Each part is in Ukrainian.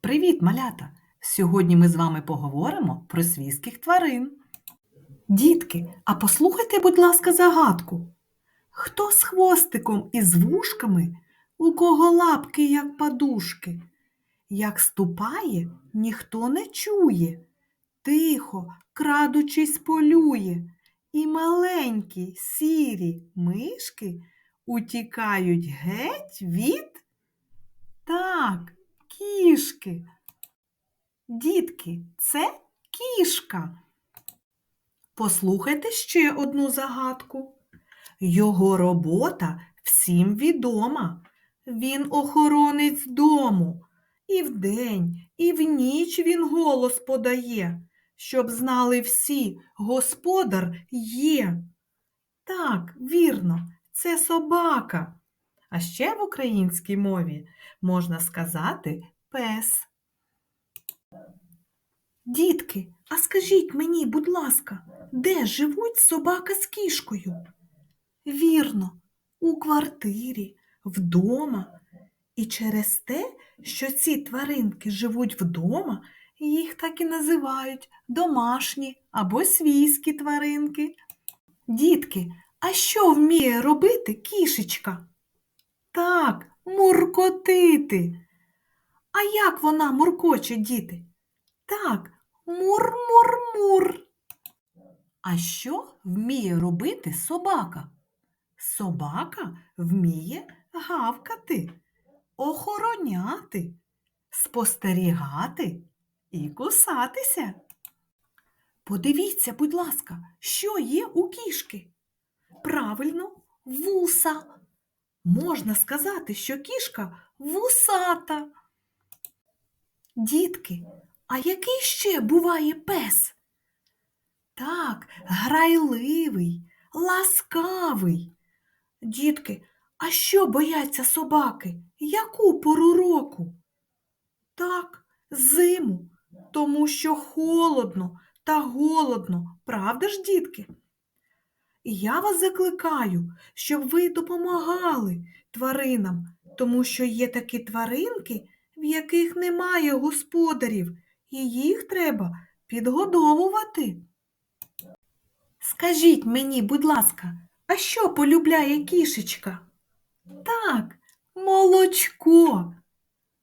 Привіт, малята! Сьогодні ми з вами поговоримо про свійських тварин. Дітки, а послухайте, будь ласка, загадку. Хто з хвостиком і з вушками, у кого лапки, як подушки? Як ступає, ніхто не чує, тихо, крадучись, полює, і маленькі сірі мишки утікають геть від так, кішки. Дітки, це кішка. Послухайте ще одну загадку. Його робота всім відома. Він охоронець дому. І вдень, і в ніч він голос подає, щоб знали всі, господар є. Так, вірно, це собака. А ще в українській мові можна сказати пес. Дітки, а скажіть мені, будь ласка, де живуть собака з кішкою? Вірно, у квартирі, вдома. І через те, що ці тваринки живуть вдома, їх так і називають домашні або свійські тваринки. Дітки, а що вміє робити кішечка? Так, муркотити. А як вона муркоче, діти? Так, мур-мур-мур. А що вміє робити собака? Собака вміє гавкати, охороняти, спостерігати і кусатися. Подивіться, будь ласка, що є у кішки? Правильно, вуса. Можна сказати, що кішка вусата. Дітки, а який ще буває пес? Так, грайливий, ласкавий. Дітки, а що бояться собаки? Яку пору року? Так, зиму, тому що холодно та голодно, правда ж, дітки? І я вас закликаю, щоб ви допомагали тваринам, тому що є такі тваринки, в яких немає господарів, і їх треба підгодовувати. Скажіть мені, будь ласка, а що полюбляє кішечка? Так, молочко,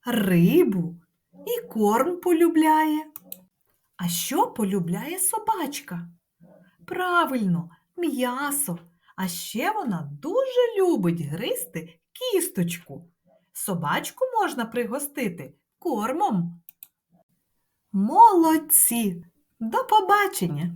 рибу і корм полюбляє. А що полюбляє собачка? Правильно, м'ясо. А ще вона дуже любить гризти кісточку. Собачку можна пригостити кормом. Молодці! До побачення!